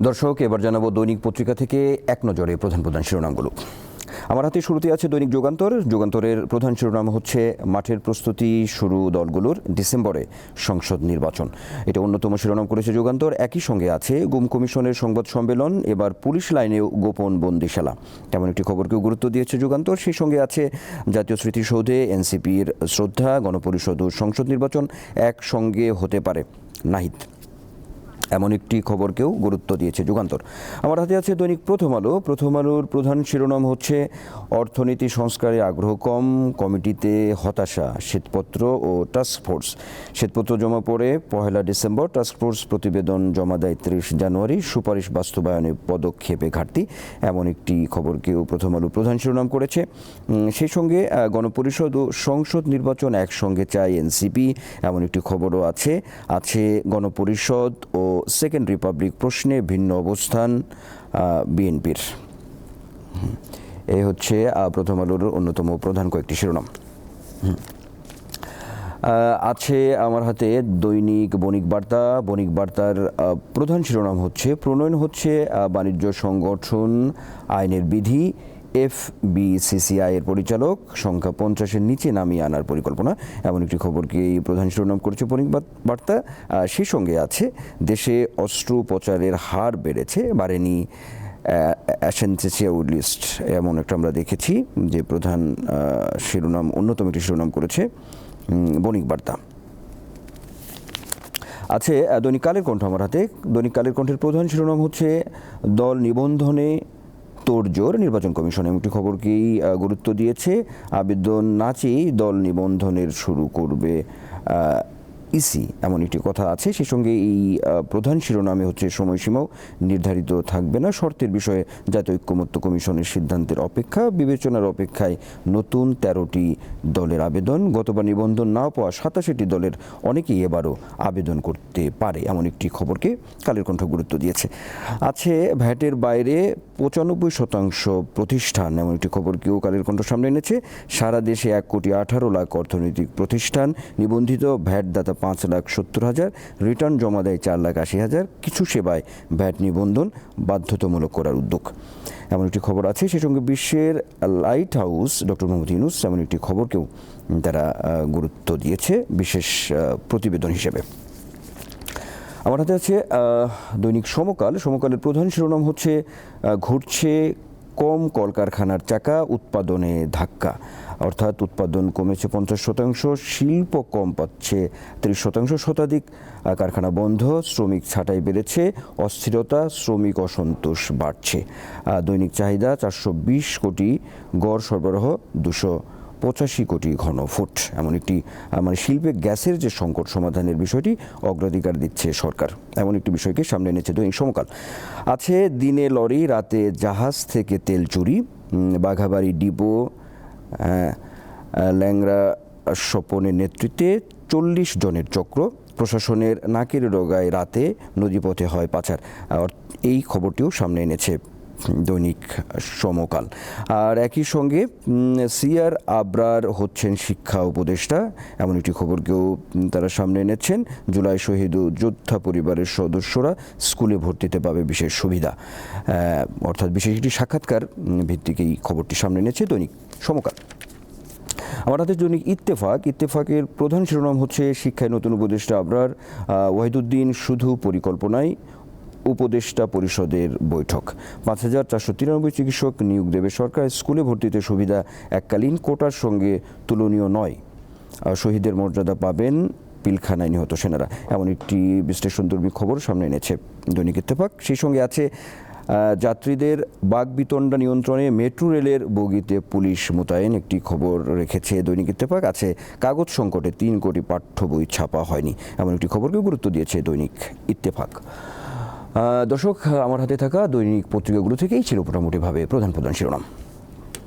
দর্শক, এবার জানাব দৈনিক পত্রিকা থেকে এক নজরে প্রধান প্রধান শিরোনামগুলো। আমার হাতে শুরুতে আছে দৈনিক যুগান্তর। যুগান্তরের প্রধান শিরোনাম হচ্ছে মাঠের প্রস্তুতি শুরু দলগুলোর ডিসেম্বরে সংসদ নির্বাচন। এটা অন্যতম শিরোনাম করেছে যুগান্তর। একই সঙ্গে আছে গুম কমিশনের সংবাদ সম্মেলন। এবার পুলিশ লাইনেও গোপন বন্দিশালা। তেমন একটি খবরকেও গুরুত্ব দিয়েছে যুগান্তর। সেই সঙ্গে আছে জাতীয় স্মৃতিসৌধে এনসিপির শ্রদ্ধা, গণপরিষদ ও সংসদ নির্বাচন একসঙ্গে হতে পারে। নাহিদ। এমন একটি খবরকেও গুরুত্ব দিয়েছে যুগান্তর। আমার হাতে আছে দৈনিক প্রথম আলো। প্রথম আলোর প্রধান শিরোনাম হচ্ছে, অর্থনীতি সংস্কারে আগ্রহ কম, কমিটিতে হতাশা, শ্বেতপত্র ও টাস্কফোর্স শ্বেতপত্র জমা পড়ে পহেলা ডিসেম্বর টাস্কফোর্স প্রতিবেদন জমা দেয় ত্রিশ জানুয়ারি। সুপারিশ বাস্তবায়নে পদক্ষেপে ঘাটতি, এমন একটি খবরকেও প্রথম আলো প্রধান শিরোনাম করেছে। সেই সঙ্গে গণপরিষদ ও সংসদ নির্বাচন একসঙ্গে চায় এনসিপি, এমন একটি খবরও আছে। আছে গণপরিষদ ও সেকেন্ড রিপাবলিক প্রশ্নে ভিন্ন অবস্থান বিএনপির। এই হচ্ছে প্রথম আলোর অন্যতম প্রধান কয়েকটি শিরোনাম। আছে আমার হাতে দৈনিক বণিক বার্তা। বণিক বার্তার প্রধান শিরোনাম হচ্ছে, প্রণয়ন হচ্ছে বাণিজ্য সংগঠন আইনের বিধি। এফ বিসিসিআই এর পরিচালক, সংখ্যা পঞ্চাশের নিচে নামিয়ে আনার পরিকল্পনা। এমন একটি খবরকে প্রধান শিরোনাম করেছে বণিক বার্তা? সেই সঙ্গে আছে, দেশে অস্ত্রোপচারের হার বেড়েছে, বাড়েনি লিস্ট। এমন একটা আমরা দেখেছি যে প্রধান শিরোনাম, অন্যতম একটি শিরোনাম করেছে বণিক বার্তা। আছে দৈনিক কালের কণ্ঠ আমার হাতে। দৈনিক কালের কণ্ঠের প্রধান শিরোনাম হচ্ছে, দল নিবন্ধনে তোড়জোড় নির্বাচন কমিশন এমনটি খবরকেই গুরুত্ব দিয়েছে। আবেদন না চেয়েই দল নিবন্ধনের শুরু করবে ইসি এমন একটি কথা আছে। সেই সঙ্গে এই প্রধান শিরোনামে হচ্ছে সময়সীমাও নির্ধারিত থাকবে না। শর্তের বিষয়ে জাতীয় ঐক্যমত্য কমিশনের সিদ্ধান্তের অপেক্ষা, বিবেচনার অপেক্ষায় নতুন তেরোটি দলের আবেদন। গতবার নিবন্ধন না পাওয়া সাতাশিটি দলের অনেকেই এবারও আবেদন করতে পারে, এমন একটি খবরকে কালের কণ্ঠ গুরুত্ব দিয়েছে। আছে ভ্যাটের বাইরে পঁচানব্বই শতাংশ প্রতিষ্ঠান, এমন একটি খবরকেও কালের কণ্ঠ সামনে এনেছে। সারা দেশে এক কোটি আঠারো লাখ অর্থনৈতিক প্রতিষ্ঠান নিবন্ধিত ভ্যাট দাতা পাঁচ লাখ সত্তর হাজার, রিটার্ন জমা দেয় চার লাখ আশি হাজার, কিছু সেবায় ভ্যাট নিবন্ধন বাধ্যতামূলক করার উদ্যোগ। এমন একটি খবর আছে সেই সঙ্গে বিশ্বের light house, doctor Mohammad Yunus, এমন একটি খবরকেও তারা গুরুত্ব দিয়েছে বিশেষ প্রতিবেদন হিসেবে। আমার হাতে আছে দৈনিক সমকাল। সমকালের প্রধান শিরোনাম হচ্ছে ঘুরছে কম কলকারখানার চাকা উৎপাদনে ধাক্কা। অর্থাৎ উৎপাদন কমেছে পঞ্চাশ শতাংশ, শিল্প কম পাচ্ছে ত্রিশ শতাংশ শতাধিক। কারখানা বন্ধ, শ্রমিক ছাঁটাই বেড়েছে, অস্থিরতা, শ্রমিক অসন্তোষ বাড়ছে। দৈনিক চাহিদা চারশো বিশ কোটি, গড় সরবরাহ দুশো পঁচাশি কোটি ঘনফুট এমন একটি মানে শিল্পে গ্যাসের যে সংকট সমাধানের বিষয়টি অগ্রাধিকার দিচ্ছে সরকার। এমন একটি বিষয়কে সামনে এনেছে দৈনিক সমকাল। আছে দিনে লরি রাতে জাহাজ থেকে তেল চুরি বাঘাবাড়ি ডিপো আহ, ল্যাংরা স্বপনের নেতৃত্বে চল্লিশ জনের চক্র প্রশাসনের নাকের রোগায় রাতে নদীপথে হয় পাচার। আর এই খবরটিও সামনে এনেছে। দৈনিক সমকাল। আর একই সঙ্গে সিআর আবরার হচ্ছেন শিক্ষা উপদেষ্টা। এমন একটি খবরকেও তারা সামনে এনেছেন। জুলাই শহীদ যোদ্ধা পরিবারের সদস্যরা স্কুলে ভর্তিতে পাবে বিশেষ সুবিধা। অর্থাৎ বিশেষ একটি সাক্ষাৎকার ভিত্তিক এই খবরটি সামনে এনেছে দৈনিক সমকাল। আমার হাতে দৈনিক ইত্তেফাক। ইত্তেফাকের প্রধান শিরোনাম হচ্ছে শিক্ষায় নতুন উপদেষ্টা আবরার। ওয়াহিদুদ্দিন শুধু পরিকল্পনায় উপদেষ্টা পরিষদের বৈঠক। পাঁচ হাজার চারশো তিরানব্বই চিকিৎসক নিয়োগ দেবে। সরকার স্কুলে ভর্তিতে সুবিধা এককালীন কোটার সঙ্গে তুলনীয় নয়। শহীদের মর্যাদা পাবেন পিলখানায় নিহত সেনারা। এমন একটি বিশ্লেষণধর্মী খবর সামনে এনেছে দৈনিক ইত্তেফাক। সেই সঙ্গে আছে যাত্রীদের বাগবিতণ্ডা নিয়ন্ত্রণে মেট্রো রেলের বগিতে পুলিশ মোতায়েন একটি খবর রেখেছে দৈনিক ইত্তেফাক। আছে, কাগজ সংকটে তিন কোটি পাঠ্য বই ছাপা হয়নি। এমন একটি খবরকেও গুরুত্ব দিয়েছে দৈনিক ইত্তেফাক। দর্শক আমার হাতে থাকা দৈনিক পত্রিকাগুলো থেকেই ছিল মোটামুটিভাবে প্রধান প্রধান শিরোনাম।